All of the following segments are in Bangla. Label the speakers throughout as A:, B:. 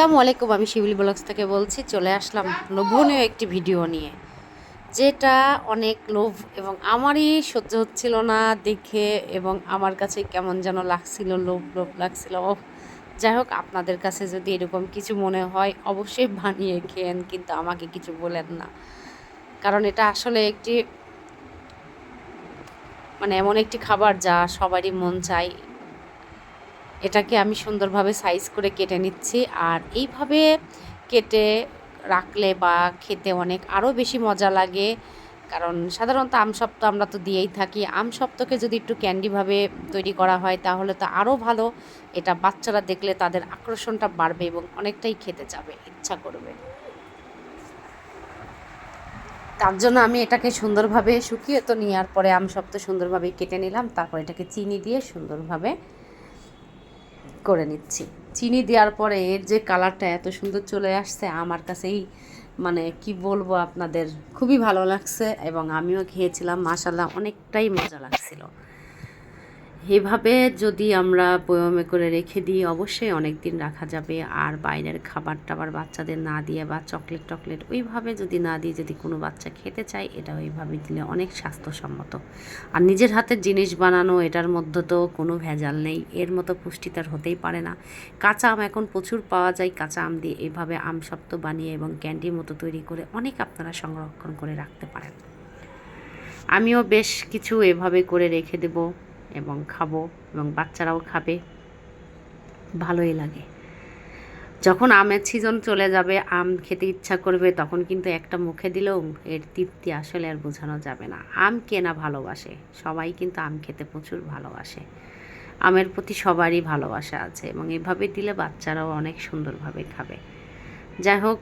A: আসসালামু আলাইকুম আমি শিউলি ব্লগস থেকে বলছি চলে আসলাম লোভনীয় একটি ভিডিও নিয়ে যেটা অনেক লোভ এবং আমারই সহ্য হচ্ছিল না দেখে এবং আমার কাছে কেমন যেন লাগছিল লোভ লোভ লাগছিল। ওহ, যাই হোক আপনাদের কাছে যদি এরকম কিছু মনে হয় অবশ্যই বানিয়ে খেয়েন কিন্তু আমাকে কিছু বলেন না। কারণ এটা আসলে একটি মানে এমন একটি খাবার যা সবারই মন চায় এটাকে আমি সুন্দরভাবে সাইজ করে কেটে নিচ্ছি। আর এইভাবে কেটে রাখলে বা খেতে অনেক আরও বেশি মজা লাগে। কারণ সাধারণত আমসপ্ত আমরা তো দিয়েই থাকি। আমসপ্তকে যদি একটু ক্যান্ডিভাবে তৈরি করা হয় তাহলে তো আরও ভালো। এটা বাচ্চারা দেখলে তাদের আকর্ষণটা বাড়বে এবং অনেকটাই খেতে যাবে, ইচ্ছা করবে। তার জন্য আমি এটাকে সুন্দরভাবে শুকিয়ে তো নেওয়ার পরে আমসপ্ত সুন্দরভাবে কেটে নিলাম। তারপর এটাকে চিনি দিয়ে সুন্দরভাবে করে নিচ্ছি। চিনি দেওয়ার পরে এর যে কালারটা এত সুন্দর চলে আসছে, আমার কাছেই মানে কি বলব আপনাদের, খুবই ভালো লাগছে এবং আমিও খেয়েছিলাম মাসাল্লাহ অনেকটাই মজা লাগছিল। এভাবে যদি আমরা বয়মে করে রেখে দিই, অবশ্যই অনেক দিন রাখা যাবে। আর বাইরের খাবার টাবার বাচ্চাদের না দিয়ে বা চকলেট টকলেট ওইভাবে যদি না দিয়ে যদি কোনো বাচ্চা খেতে চায়, এটা ওইভাবে দিলে অনেক স্বাস্থ্যসম্মত। আর নিজের হাতের জিনিস বানানো, এটার মধ্যে তো কোনো ভেজাল নেই। এর মতো পুষ্টি তার হতেই পারে না। কাঁচা আম এখন প্রচুর পাওয়া যায়। কাঁচা আম দিয়ে এভাবে আম সপ্ত বানিয়ে এবং ক্যান্ডির মতো তৈরি করে অনেক আপনারা সংরক্ষণ করে রাখতে পারেন। আমিও বেশ কিছু এভাবে করে রেখে দেব। এবং খাব এবং বাচ্চারাও খাবে। ভালোই লাগে। যখন আমের সিজন চলে যাবে, আম খেতে ইচ্ছা করবে, তখন কিন্তু একটা মুখে দিলেও এর তৃপ্তি আসলে আর বোঝানো যাবে না। আম কেনা ভালোবাসে? সবাই কিন্তু আম খেতে প্রচুর ভালোবাসে। আমের প্রতি সবারই ভালোবাসা আছে এবং এভাবে দিলে বাচ্চারাও অনেক সুন্দরভাবে খাবে। যাই হোক,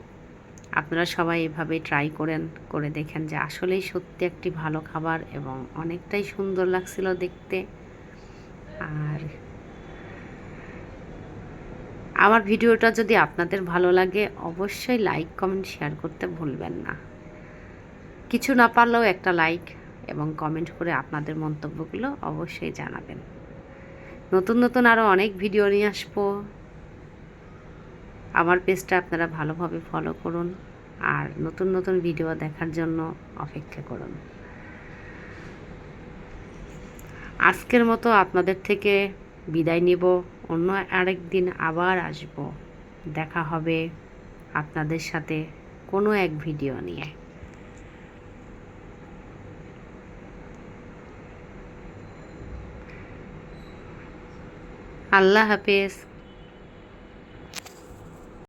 A: আপনারা সবাই এভাবে ট্রাই করেন, করে দেখেন যে আসলেই সত্যি একটি ভালো খাবার এবং অনেকটাই সুন্দর লাগছিল দেখতে। আর আমার ভিডিওটা যদি আপনাদের ভালো লাগে, অবশ্যই লাইক কমেন্ট শেয়ার করতে ভুলবেন না। কিছু না পারলেও একটা লাইক এবং কমেন্ট করে আপনাদের মন্তব্যগুলো অবশ্যই জানাবেন। নতুন নতুন আরও অনেক ভিডিও নিয়ে আসব। আমার পেজটা আপনারা ভালোভাবে ফলো করুন আর নতুন নতুন ভিডিও দেখার জন্য অপেক্ষা করুন। আজকের মতো আপনাদের থেকে বিদায় নেব। অন্য আরেক দিন আবার আসব। দেখা হবে আপনাদের সাথে কোনো এক ভিডিও নিয়ে। আল্লাহ হাফেজ।